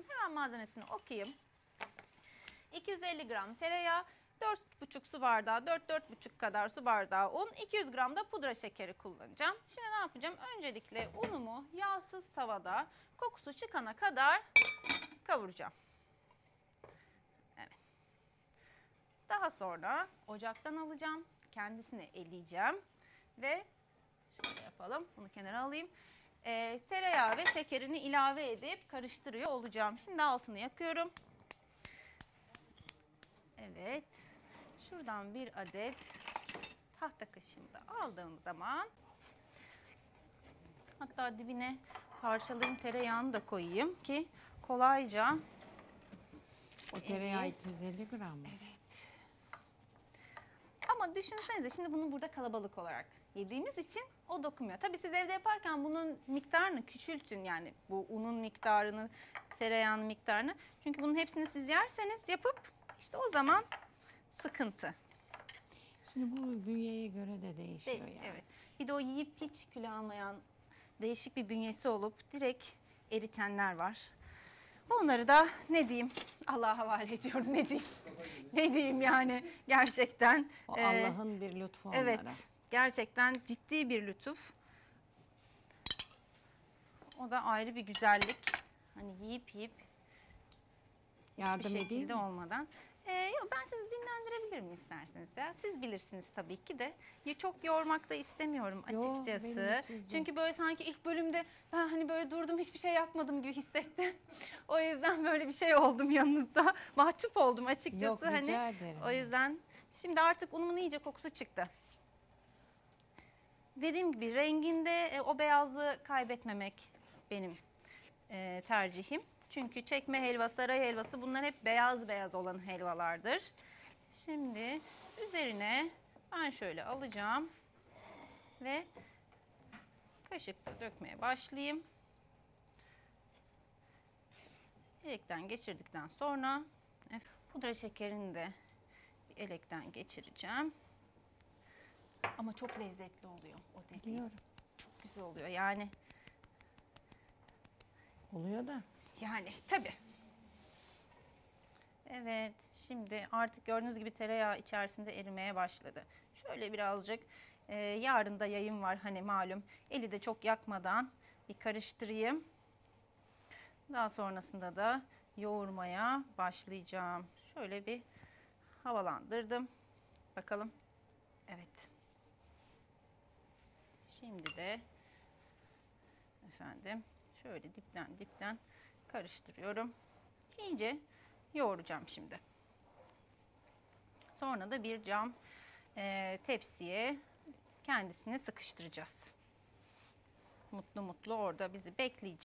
lazım. Hemen malzemesini okuyayım. 250 gram tereyağı, 4,5 su bardağı, 4-4,5 kadar su bardağı un, 200 gram da pudra şekeri kullanacağım. Şimdi ne yapacağım? Öncelikle unumu yağsız tavada kokusu çıkana kadar kavuracağım. Evet. Daha sonra ocaktan alacağım. Kendisini eleyeceğim. Ve şöyle yapalım. Bunu kenara alayım. Ee, tereyağı ve şekerini ilave edip karıştırıyor olacağım. Şimdi altını yakıyorum. Evet. Şuradan bir adet tahta kaşığımı da aldığım zaman hatta dibine parçalayayım tereyağını da koyayım ki kolayca O tereyağı 250 gram mı? Ama düşünsenize şimdi bunu burada kalabalık olarak yediğimiz için o dokunmuyor. Tabii siz evde yaparken bunun miktarını küçültün yani bu unun miktarını, tereyağının miktarını. Çünkü bunun hepsini siz yerseniz yapıp işte o zaman sıkıntı. Şimdi bu bünyeye göre de değişiyor Değil, yani. Evet. Bir de o yiyip hiç kilo almayan değişik bir bünyesi olup direkt eritenler var. Onları da ne diyeyim Allah'a havale ediyorum ne diyeyim. ne diyeyim yani gerçekten. E, Allah'ın bir lütfu onlara. Evet, gerçekten ciddi bir lütuf. O da ayrı bir güzellik. Hani yiyip yiyip Yardım bir edeyim şekilde mi? olmadan. Ee, yok ben sizi dinlendirebilirim isterseniz ya. Siz bilirsiniz tabii ki de. Ya Çok yormak da istemiyorum Yo, açıkçası. benim için de. Çünkü böyle sanki ilk bölümde ben hani böyle durdum hiçbir şey yapmadım gibi hissettim. o yüzden böyle bir şey oldum yanınızda. Mahcup oldum açıkçası. Yok, rica hani ederim. o yüzden şimdi artık unumun iyice kokusu çıktı. Dediğim gibi renginde e, o beyazlığı kaybetmemek benim e, tercihim. Çünkü çekme helva, saray helvası bunlar hep beyaz beyaz olan helvalardır. Şimdi üzerine ben şöyle alacağım ve kaşıkla dökmeye başlayayım. Elekten geçirdikten sonra pudra şekerini de elekten geçireceğim. Ama çok lezzetli oluyor o dediğim. Biliyorum. Çok güzel oluyor yani. Oluyor da. Yani tabii. Evet şimdi artık gördüğünüz gibi tereyağı içerisinde erimeye başladı. Şöyle birazcık e, yarın da yayın var hani malum. Eli de çok yakmadan bir karıştırayım. Daha sonrasında da yoğurmaya başlayacağım. Şöyle bir havalandırdım. Bakalım. Evet. Şimdi de efendim şöyle dipten dipten karıştırıyorum. İyice yoğuracağım şimdi. Sonra da bir cam e, tepsiye kendisini sıkıştıracağız. Mutlu mutlu orada bizi bekleyecek.